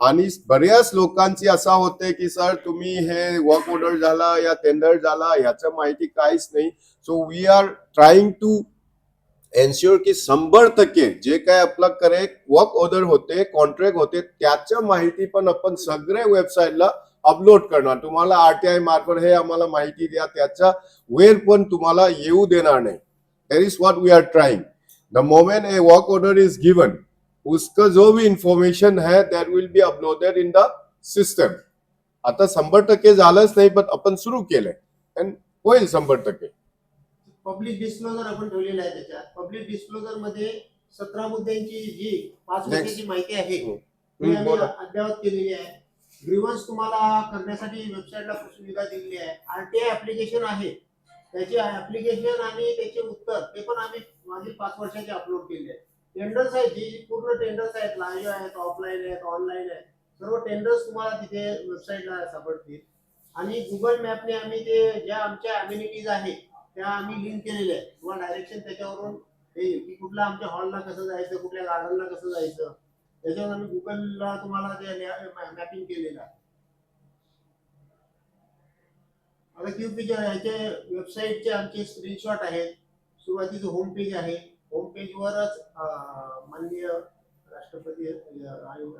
आणि बऱ्याच लोकांची असा होते की सर तुम्ही हे वर्क ऑर्डर झाला या टेंडर झाला याचं माहिती काहीच नाही. So we are trying to ensure की शंभर टक्के जे काय आपल्याकडे वर्क ऑर्डर होते कॉन्ट्रॅक्ट होते त्याच्या माहिती पण आपण सगळ्या वेबसाईटला अपलोड करणार. तुम्हाला आरटीआय मार्फत हे आम्हाला माहिती द्या त्याचा वेळ पण तुम्हाला येऊ देणार नाही. That is what we are trying the moment a work order is given उसका जो भी इंफॉर्मेशन है that will be uploaded in the system आता शंभर टक्के झालंच नाही पण आपण सुरू केलंय. आणि होईल शंभर टक्के. पब्लिक डिस्क्लोजर आपण ठेवलेलं आहे त्याच्यात. पब्लिक डिस्क्लोजरमध्ये सतरा मुद्द्यांची जी पाच Next. मुद्द्याची माहिती आहे. ती आम्ही बोला. अद्ययावत केलेली आहे. ग्रीवन्स तुम्हाला करण्यासाठी वेबसाईटला सुविधा दिलेली आहे. आरटीआय ऍप्लिकेशन आहे. त्याचे ऍप्लिकेशन आणि त्याचे उत्तर ते पण आम्ही मागील पाच वर्षाचे अपलोड केले. आहे टेंडर्स आहेत जे पूर्ण टेंडर्स आहेत लाईव्ह आहेत ऑफलाईन आहेत ऑनलाईन आहेत. सर्व टेंडर्स तुम्हाला तिथे वेबसाईटला सापडतील. आणि गुगल मॅपने आम्ही ते ज्या आमच्या अम्युनिटीज आहेत त्या आम्ही लिंक केलेल्या आहेत. तुम्हाला डायरेक्शन त्याच्यावरून येईल की कुठल्या आमच्या हॉलला कसं जायचं कुठल्या गार्डनला कसं जायचं त्याच्यावर आम्ही गुगलला तुम्हाला ते मॅपिंग केलेलं आहे. आता क्यूपीच्या ह्याचे वेबसाईटचे आमचे स्क्रीनशॉट आहेत. सुरुवातीचं होम पेज आहे. होमपेजवरच माननीय राष्ट्रपती आयु-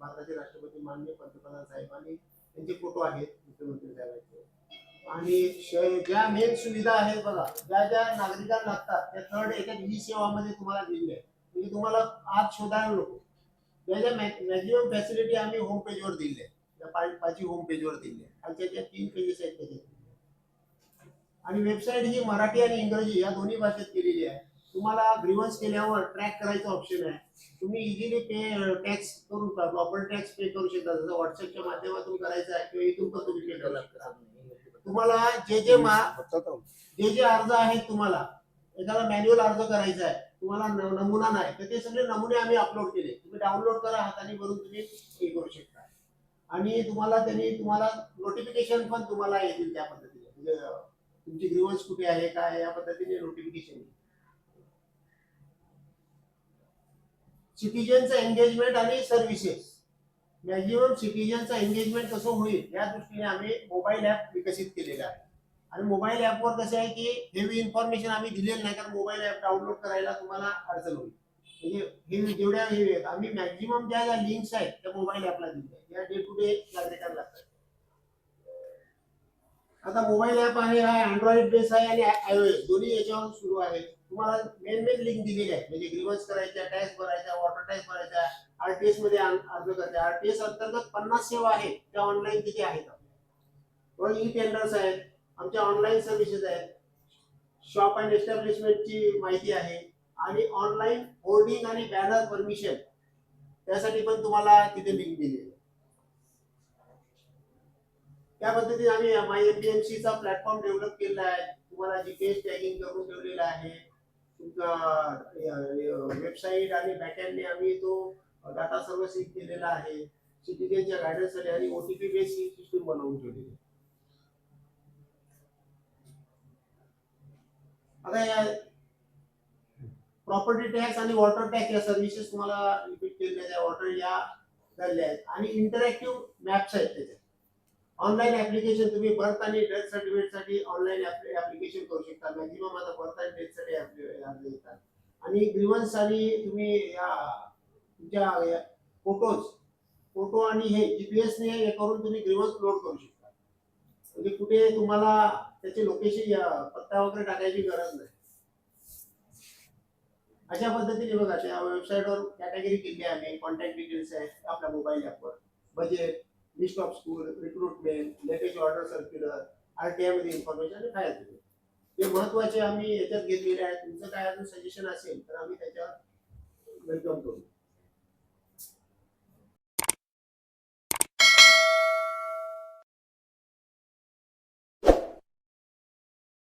भारताचे राष्ट्रपती माननीय पंतप्रधान साहेबांनी त्यांचे फोटो आहेत मुख्यमंत्री साहेबांचे आणि श- ज्या मेन सुविधा आहेत बघा ज्या ज्या नागरिकांना लागतात त्या थर्ड याच्यात ई सेवामध्ये तुम्हाला दिली आहे म्हणजे तुम्हाला आज शोधायला नको. ज्या ज्या मॅक्झिमम फॅसिलिटी आम्ही होम पेजवर दिली आहे त्या पाच होम पेजवर दिली आहे खालच्या ज्या तीन पेजेस आहेत त्याच्यात आणि वेबसाईट ही मराठी आणि इंग्रजी या दोन्ही भाषेत केलेली आहे. तुम्हाला ग्रीवन्स केल्यावर ट्रॅक करायचं ऑप्शन आहे. तुम्ही इझिली पे टॅक्स करून प्रॉपर टॅक्स पे करू शकता. जसं व्हॉट्सअपच्या माध्यमातून करायचं आहे किंवा इथून पण तुम्ही पे करू शकता. तुम्हाला जे जे मा जे जे अर्ज आहेत तुम्हाला एखादा मॅन्युअल अर्ज करायचा आहे तुम्हाला नमुना नाही तर ते सगळे नमुने आम्ही अपलोड केले. तुम्ही डाउनलोड करा हाताने भरून तुम्ही हे करू शकता. आणि तुम्हाला त्यांनी तुम्हाला नोटिफिकेशन पण तुम्हाला येतील त्या पद्धतीने. म्हणजे तुमची ग्रीवन्स कुठे आहे काय या पद्धतीने नोटिफिकेशन सिटीजनचं एंगेजमेंट आणि सर्व्हिसेस मॅक्झिमम सिटीजनचं एंगेजमेंट कसं होईल या दृष्टीने आम्ही मोबाईल ॲप विकसित केलेलं आहे. आणि मोबाईल ॲपवर कसं आहे की हेवी इन्फॉर्मेशन आम्ही दिलेलं नाही कारण मोबाईल ॲप डाउनलोड करायला तुम्हाला अडचण होईल. म्हणजे हे जेवढ्या हे आहेत आम्ही मॅक्झिमम ज्या ज्या लिंक्स आहेत त्या मोबाईल ॲपला दिल्या या डे टू डे नागरिकांना लागतात. आता मोबाईल ॲप आहे हा अँड्रॉइड बेस आहे आणि आयओएस दोन्ही याच्यावर सुरू आहे. तुम्हाला मेन मेन लिंक दिलेली आहे. म्हणजे ग्रीवन्स करायच्या टॅक्स भरायचा वॉटर टॅक्स भरायचा आरटीएसमध्ये अर्ज करायचा. आरटीएस अंतर्गत पन्नास सेवा आहेत. त्या ऑनलाईन तिथे आहेत? आपल्या ई टेंडर्स आहेत. आमच्या ऑनलाईन सर्व्हिसेस आहेत. शॉप अँड एस्टॅब्लिशमेंटची माहिती आहे. आणि ऑनलाईन होर्डिंग आणि बॅनर परमिशन त्यासाठी पण तुम्हाला तिथे लिंक दिली आहे. त्या पद्धतीने आम्ही माय एमपीएमसी चा प्लॅटफॉर्म डेव्हलप केलेला आहे. तुम्हाला जीपीएस टॅगिंग करून ठेवलेला आहे. तुमचा वेबसाईट आणि बॅकएंडने आम्ही तो डाटा सर्व सिंक केलेला आहे. सिटीजनच्या गायडन्ससाठी आणि ओटीपी बेस ही सिस्टीम बनवून ठेवलेली आहे. आता या प्रॉपर्टी टॅक्स आणि वॉटर टॅक्स या सर्व्हिसेस तुम्हाला रिपीट केलेल्या आहेत. वॉटर या झालेल्या आहेत. आणि इंटरॅक्टिव्ह मॅप्स आहेत त्याच्यात. ऑनलाईन ऍप्लिकेशन तुम्ही बर्थ आणि डेथ सर्टिफिकेटसाठी ऑनलाईन ऍप्लिकेशन करू शकता. मॅक्झिमम आता बर्थ आणि डेथसाठी अर्ज येतात. आणि ग्रीवन्स आणि तुम्ही या तुमच्या फोटोज फोटो आणि हे जीपीएस ने हे करून तुम्ही ग्रीवन्स लोड करू शकता. म्हणजे कुठे तुम्हाला त्याचे लोकेशन पत्ता वगैरे टाकायची गरज नाही. अशा पद्धतीने बघा त्या वेबसाईटवर कॅटेगरी केली आहे आम्ही कॉन्टॅक्ट डिटेल्स आहे आपल्या मोबाईल ॲपवर budget list of school recruitment latest order circular आरटीआयमध्ये information आणि काय असेल ते महत्त्वाचे आम्ही याच्यात घेतलेले आहे तुमचं काय अजून सजेशन असेल तर आम्ही त्याच्यावर वेलकम करू.